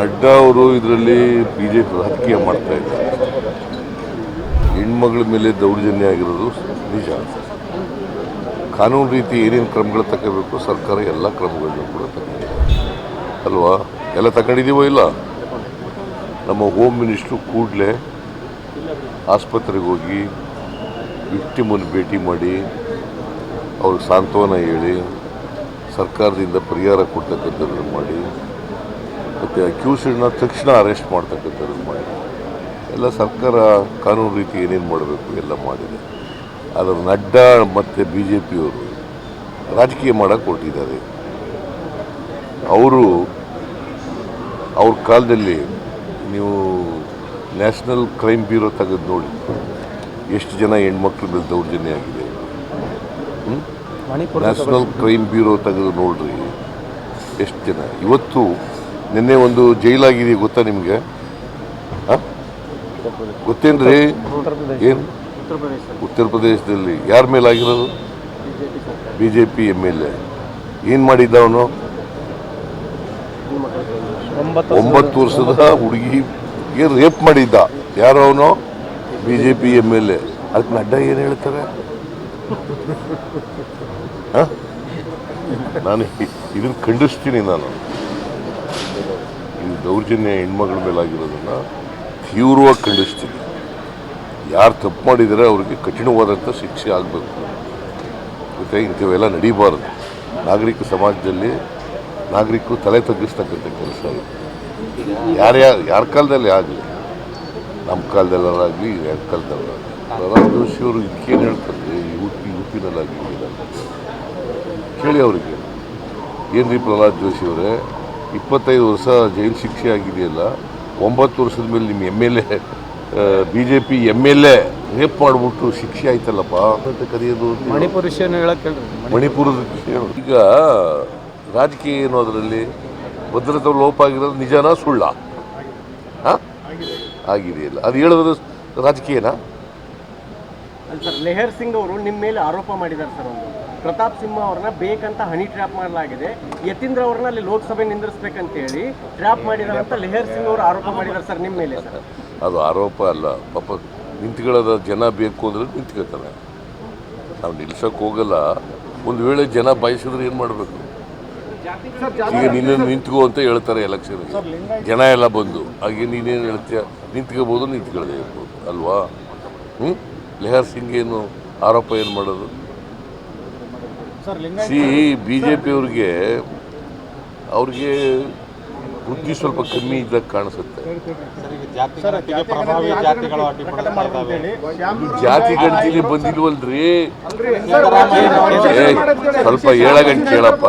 ನಡ್ಡಾ ಅವರು ಇದರಲ್ಲಿ B J P ರಾಜಕೀಯ ಮಾಡ್ತಾ ಇದ್ದಾರೆ. ಹೆಣ್ಮಗಳ ಮೇಲೆ ದೌರ್ಜನ್ಯ ಆಗಿರೋದು ನಿಜ. ಕಾನೂನು ರೀತಿ ಏನೇನು ಕ್ರಮಗಳು ತಗೋಬೇಕು, ಸರ್ಕಾರ ಎಲ್ಲ ಕ್ರಮಗಳನ್ನು ಕೂಡ ತಗೊಂಡಿದೆ. ಅಲ್ವಾ? ಎಲ್ಲ ತಗೊಂಡಿದ್ದೀವೋ ಇಲ್ಲ? ನಮ್ಮ ಹೋಮ್ ಮಿನಿಸ್ಟ್ರು ಕೂಡಲೇ ಆಸ್ಪತ್ರೆಗೆ ಹೋಗಿ ವಿಕ್ಟಿಮನ್ನು ಭೇಟಿ ಮಾಡಿ, ಅವ್ರಿಗೆ ಸಾಂತ್ವನ ಹೇಳಿ, ಸರ್ಕಾರದಿಂದ ಪರಿಹಾರ ಕೊಡ್ತಕ್ಕಂಥದ್ದನ್ನು ಮಾಡಿ ಮತ್ತು ಅಕ್ಯೂಸ್ಡ್ನ ತಕ್ಷಣ ಅರೆಸ್ಟ್ ಮಾಡ್ತಕ್ಕಂಥದ್ದು ಮಾಡಿ. ಎಲ್ಲ ಸರ್ಕಾರ ಕಾನೂನು ರೀತಿ ಏನೇನು ಮಾಡಬೇಕು ಎಲ್ಲ ಮಾಡಿದೆ. ಅದರ ನಡ್ಡಾ ಮತ್ತು ಬಿ ಜೆ ಪಿಯವರು ರಾಜಕೀಯ ಮಾಡೋಕ್ಕೆ ಕೊಟ್ಟಿದ್ದಾರೆ ಅವರು ಅವ್ರ ಕಾಲದಲ್ಲಿ ನೀವು ನ್ಯಾಷನಲ್ ಕ್ರೈಮ್ ಬ್ಯೂರೋ ತೆಗೆದು ನೋಡಿ. ಎಷ್ಟು ಜನ ಹೆಣ್ಮಕ್ಳ ಮೇಲೆ ದೌರ್ಜನ್ಯ ಆಗಿದೆ. ನ್ಯಾಷನಲ್ ಕ್ರೈಮ್ ಬ್ಯೂರೋ ತೆಗೆದು ನೋಡ್ರಿ. ಎಷ್ಟು ಜನ? ಇವತ್ತು ನಿನ್ನೆ ಒಂದು ಜೈಲಾಗಿದೆ, ಗೊತ್ತಾ ನಿಮಗೆ? ಗೊತ್ತೇನ್ರಿ? ಏನು? ಉತ್ತರ ಪ್ರದೇಶದಲ್ಲಿ. ಯಾರ ಮೇಲೆ ಆಗಿರೋದು? B J P M L A. ಏನು ಮಾಡಿದ್ದ ಅವನು? ಒಂಬತ್ತು ವರ್ಷದ ಹುಡುಗಿ. ರೇಪ್ ಮಾಡಿದ್ದ? ಯಾರು ಅವನು? B J P M L A. ಅದಕ್ಕೆ ನಡ್ಡಾ ಏನು ಹೇಳ್ತಾರೆ? ನಾನು ಇದನ್ನು ಖಂಡಿಸ್ತೀನಿ ನಾನು. ಈ ದೌರ್ಜನ್ಯ ಹೆಣ್ಮಗಳ ಮೇಲಾಗಿರೋದನ್ನು ತೀವ್ರವಾಗಿ ಖಂಡಿಸ್ತೀನಿ. ಯಾರು ತಪ್ಪು ಮಾಡಿದರೆ ಅವರಿಗೆ ಕಠಿಣವಾದಂಥ ಶಿಕ್ಷೆ ಆಗಬೇಕು. ಮತ್ತು ಇಂಥವೆಲ್ಲ ನಡೀಬಾರದು. ನಾಗರಿಕ ಸಮಾಜದಲ್ಲಿ ನಾಗರಿಕರು ತಲೆ ತಗ್ಗಿಸ್ತಕ್ಕಂಥ ಕೆಲಸ ಇದೆ. ಯಾರ್ಯಾರ ಯಾರ ಕಾಲದಲ್ಲಿ ಆಗಲಿ. ನಮ್ಮ ಕಾಲದಲ್ಲಾಗಲಿ ಯಾರ ಕಾಲದಲ್ಲಾಗಲಿ ಪ್ರಹ್ಲಾದ್ ಜೋಶಿ ಅವರು ಇದಕ್ಕೇನು ಹೇಳ್ತಾರೆ? ಯು ಪಿ ಯು ಪಿನಲ್ಲಾಗಲಿ ಕೇಳಿ ಅವರಿಗೆ. ಏನು ರೀ ಪ್ರಹ್ಲಾದ್ ಜೋಶಿ ಅವರೇ? ಇಪ್ಪತ್ತೈದು ವರ್ಷ ಜೈಲು ಶಿಕ್ಷೆ ಆಗಿದೆಯಲ್ಲ ಒಂಬತ್ತು ವರ್ಷದ ಮೇಲೆ ನಿಮ್ಮ M L A B J P M L A rape ಮಾಡಿಬಿಟ್ಟು ಶಿಕ್ಷೆ ಆಯ್ತಲ್ಲಪ್ಪ? ಅಂತ ಕರೆಯೋದು ಮಣಿಪುರ ಮಣಿಪುರದ. ಈಗ ರಾಜಕೀಯ ಏನು ಅದರಲ್ಲಿ ಭದ್ರತೆ ಲೋಪ ಆಗಿರೋದು ನಿಜಾನ ಸುಳ್ಳ? ಆಗಿದೆಯಲ್ಲ. ಅದು ಹೇಳೋದು ರಾಜಕೀಯನಾ? ಸರ್ ಲೆಹರ್ ಸಿಂಗ್ ಅವರು ನಿಮ್ಮ ಮೇಲೆ ಆರೋಪ ಮಾಡಿದ್ದಾರೆ ಸರ್ ಪ್ರತಾಪ್ ಸಿಂಹ ಅವ್ರನ್ನ ಬೇಕಂತ ಹನಿ ಟ್ರ್ಯಾಪ್ ಮಾಡಲಾಗಿದೆ. ಯತೀಂದ್ರ ಅವ್ರನ್ನ ಅಲ್ಲಿ ಲೋಕಸಭೆ ನಿಂದಿರ್ಸ್ಬೇಕಂತ ಹೇಳಿ ಟ್ರ್ಯಾಪ್ ಮಾಡಿದ್ದಾರೆ ಅಂತ ಲೆಹರ್ ಸಿಂಗ್ ಅವರು ಆರೋಪ ಮಾಡಿದ್ದಾರೆ ಸರ್ ನಿಮ್ಮ ಮೇಲೆ ಸರ್. ಅದು ಆರೋಪ ಅಲ್ಲ ಪಾಪ ನಿಂತ್ಕೊಳ್ಳೋದ ಜನ ಬೇಕು ಅಂದ್ರೆ ನಿಂತ್ಕೊಳ್ತಾರೆ. ನಾವು ನಿಲ್ಸಕ್ಕೆ ಹೋಗಲ್ಲ ಒಂದು ವೇಳೆ ಜನ ಬಯಸಿದ್ರೆ ಏನು ಮಾಡಬೇಕು? ಈಗ ನಿನ್ನೇನು ನಿಂತ್ಕೊ ಅಂತ ಹೇಳ್ತಾರೆ ಎಲೆಕ್ಷನ್ ಜನ ಎಲ್ಲ ಬಂದು ಹಾಗೆ ನೀನೇನು ಹೇಳ್ತೀಯ? ನಿಂತ್ಕೋಬೋದು ನಿಂತ್ಕೊಳ್ಳದೆ ಇರ್ಬೋದು ಅಲ್ವಾ? ಹ್ಞೂ ಲೆಹರ್ ಸಿಂಗ್ ಏನು ಆರೋಪ ಏನು ಮಾಡೋದು? ಸಿ ಬಿ ಜೆ ಪಿಯವ್ರಿಗೆ ಅವ್ರಿಗೆ ಬುದ್ಧಿ ಸ್ವಲ್ಪ ಕಮ್ಮಿ ಇದ್ದಾಗ ಕಾಣಿಸುತ್ತೆ. ಜಾತಿ ಗಂಟಿಲಿ ಬಂದಿಲ್ವಲ್ರಿ? ಸ್ವಲ್ಪ ಸ್ವಲ್ಪ ಗಂಟೆ ಕೇಳಪ್ಪ.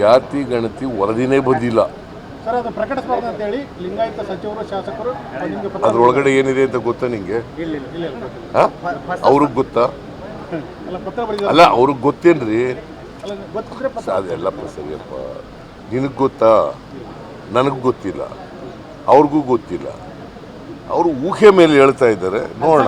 ಜಾತಿ ಗಣತಿ ವರದಿನೇ ಬಂದಿಲ್ಲ. ಸರ್ ಅದು ಪ್ರಕಟಿಸಬಾರ್ದು ಅಂತ ಹೇಳಿ ಲಿಂಗಾಯತ ಸಚಿವರು ಶಾಸಕರು ನಿಮಗೆ ಪತ್ರ ಅದ್ರೊಳಗಡೆ ಏನಿದೆ ಅಂತ ಗೊತ್ತಾ ನಿಂಗೆ? ಅವ್ರಿಗೆ ಗೊತ್ತಾ? ಅಲ್ಲ ಅವ್ರಿಗೆ ಗೊತ್ತೇನ್ರಿ? ಅದೆಲ್ಲ ಪ್ರಸಂಗಪ್ಪ ನಿನಗೆ ಗೊತ್ತಾ? ನನಗೆ ಗೊತ್ತಿಲ್ಲ. ಅವ್ರಿಗೂ ಗೊತ್ತಿಲ್ಲ. ಅವರು ಊಹೆ ಮೇಲೆ ಹೇಳ್ತಾ ಇದ್ದಾರೆ. ನೋಡೋಣ.